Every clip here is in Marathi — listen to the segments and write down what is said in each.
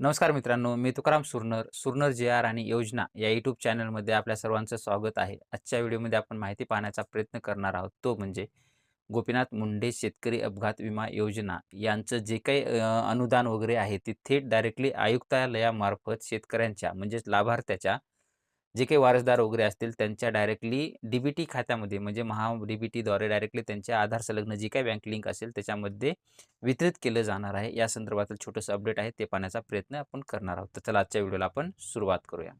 नमस्कार मित्रांनो मी तुकाराम सुरनर सुरनर जे आर आणि योजना या यूट्यूब चॅनलमध्ये आपल्या सर्वांचं स्वागत आहे. आजच्या व्हिडिओमध्ये आपण माहिती पाहण्याचा प्रयत्न करणार आहोत. तो म्हणजे गोपीनाथ मुंडे शेतकरी अपघात विमा योजना यांचं जे काही अनुदान वगैरे आहे ते थेट डायरेक्टली आयुक्तालयामार्फत शेतकऱ्यांच्या म्हणजेच लाभार्थ्याच्या जे काही वारसदार वगैरे असतील त्यांच्या डायरेक्टली डी बी टी खात्यामध्ये म्हणजे महा डी बी डायरेक्टली त्यांच्या आधार संलग्न जी काही बँक लिंक असेल त्याच्यामध्ये वितरित केलं जाणार आहे. या संदर्भातील छोटंसं अपडेट आहे ते पाहण्याचा प्रयत्न आपण करणार आहोत. तर चला आजच्या व्हिडिओला आपण सुरुवात करूया.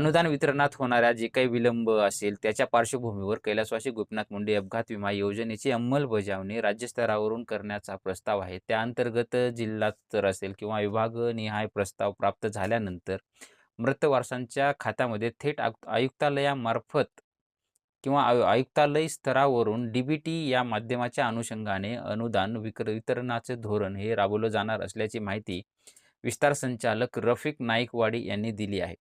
अनुदान वितरणात होणाऱ्या जे काही विलंब असेल त्याच्या पार्श्वभूमीवर कैलासवासी गोपीनाथ मुंडे अपघात विमा योजनेची अंमलबजावणी राज्यस्तरावरून करण्याचा प्रस्ताव आहे. त्या अंतर्गत जिल्हा स्तर असेल किंवा विभागनिहाय प्रस्ताव प्राप्त झाल्यानंतर मृत वारसांच्या खात्यामध्ये थेट आयु- आयुक्तालयामार्फत किंवा आयुक्तालय स्तरावरून डी बी टी या माध्यमाच्या अनुषंगाने अनुदान विक्र वितरणाचे धोरण हे राबवलं जाणार असल्याची माहिती विस्तार संचालक रफिक नाईकवाडी यांनी दिली आहे.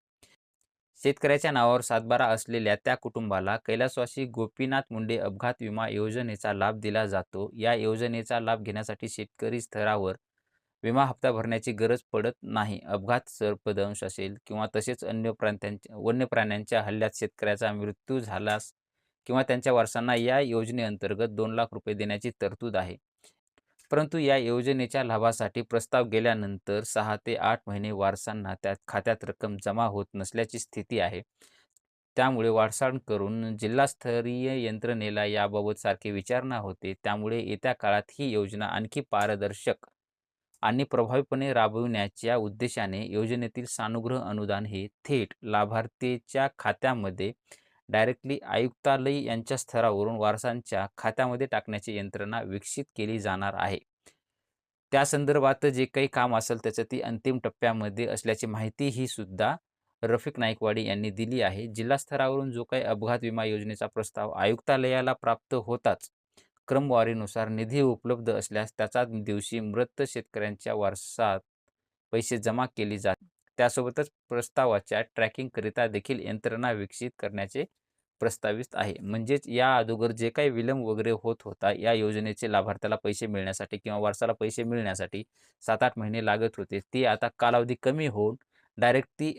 शेतकऱ्याच्या नावावर सातबारा असलेल्या त्या कुटुंबाला कैलासवासी गोपीनाथ मुंडे अपघात विमा योजनेचा लाभ दिला जातो. या योजनेचा लाभ घेण्यासाठी शेतकरी स्तरावर विमा हप्ता भरण्याची गरज पडत नाही. अपघात सर्पदंश असेल किंवा तसेच अन्य प्रांत्यांच्या वन्य प्राण्यांच्या हल्ल्यात शेतकऱ्याचा मृत्यू झाल्यास किंवा त्यांच्या वारसांना या योजनेअंतर्गत दोन लाख रुपये देण्याची तरतूद आहे. परंतु या योजनेच्या लाभासाठी प्रस्ताव गेल्यानंतर सहा ते आठ महिने वारसांना त्या खात्यात रक्कम जमा होत नसल्याची स्थिती आहे. त्यामुळे वारसांकडून जिल्हास्तरीय यंत्रणेला याबाबत सारखी विचारणा होते. त्यामुळे येत्या काळात ही योजना आणखी पारदर्शक आणि प्रभावीपणे राबविण्याच्या उद्देशाने योजनेतील सानुग्रह अनुदान हे थेट लाभार्थीच्या खात्यामध्ये डायरेक्टली आयुक्तालय यांच्या स्तरावरून वारसांच्या खात्यामध्ये टाकण्याची यंत्रणा विकसित केली जाणार आहे. त्या संदर्भात जे काही काम असेल त्याचं ती अंतिम टप्प्यामध्ये असल्याची माहिती ही सुद्धा रफिक नाईकवाडी यांनी दिली आहे. जिल्हा स्तरावरून जो काही अपघात विमा योजनेचा प्रस्ताव आयुक्तालयाला प्राप्त होताच क्रमवारीनुसार निधी उपलब्ध असल्यास त्याचा दिवशी मृत शेतकऱ्यांच्या वारसात पैसे जमा केले जात त्यासोबतच प्रस्तावाच्या ट्रॅकिंगकरिता देखील यंत्रणा विकसित करण्याचे प्रस्तावित आहे. म्हणजेच या अगोदर जे काही विलंब वगैरे होत होता या योजनेचे लाभार्थ्याला पैसे मिळण्यासाठी किंवा वारसाला पैसे मिळण्यासाठी सात आठ महिने लागत होते. ती आता कालावधी कमी होऊन डायरेक्टली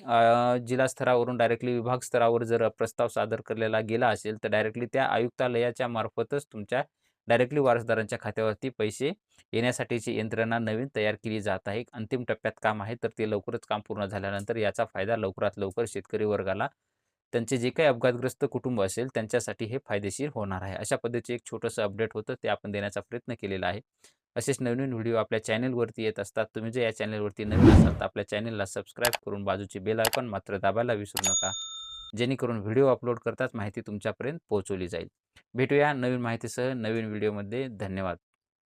जिल्हा स्तरावरून डायरेक्टली विभाग स्तरावर जर प्रस्ताव सादर केलेला गेला असेल तर डायरेक्टली त्या आयुक्तालयाच्या मार्फतच तुमच्या डायरेक्टली वारसदारांच्या खात्यावरती पैसे येण्यासाठीची यंत्रणा नवीन तयार केली जात आहे. अंतिम टप्प्यात काम आहे तर ते लवकरच काम पूर्ण झाल्यानंतर याचा फायदा लवकरात लवकर शेतकरी वर्गाला त्यांचे जे काही अपघातग्रस्त कुटुंब असेल त्यांच्यासाठी हे फायदेशीर होणार आहे. अशा पद्धतीचे एक छोटंसं अपडेट होतं ते आपण देण्याचा प्रयत्न केलेला आहे. असेच नवीन व्हिडिओ आपल्या चॅनलवरती येत असतात. तुम्ही जर या चॅनलवरती नवीन असाल तर आपल्या चॅनलला सबस्क्राईब करून बाजूची बेल आयकॉन मात्र दाबायला विसरू नका. जेणेकरून व्हिडिओ अपलोड करताच माहिती तुमच्यापर्यंत पोहोचवली जाईल. भेटूया नवीन माहितीसह नवीन व्हिडिओमध्ये. धन्यवाद.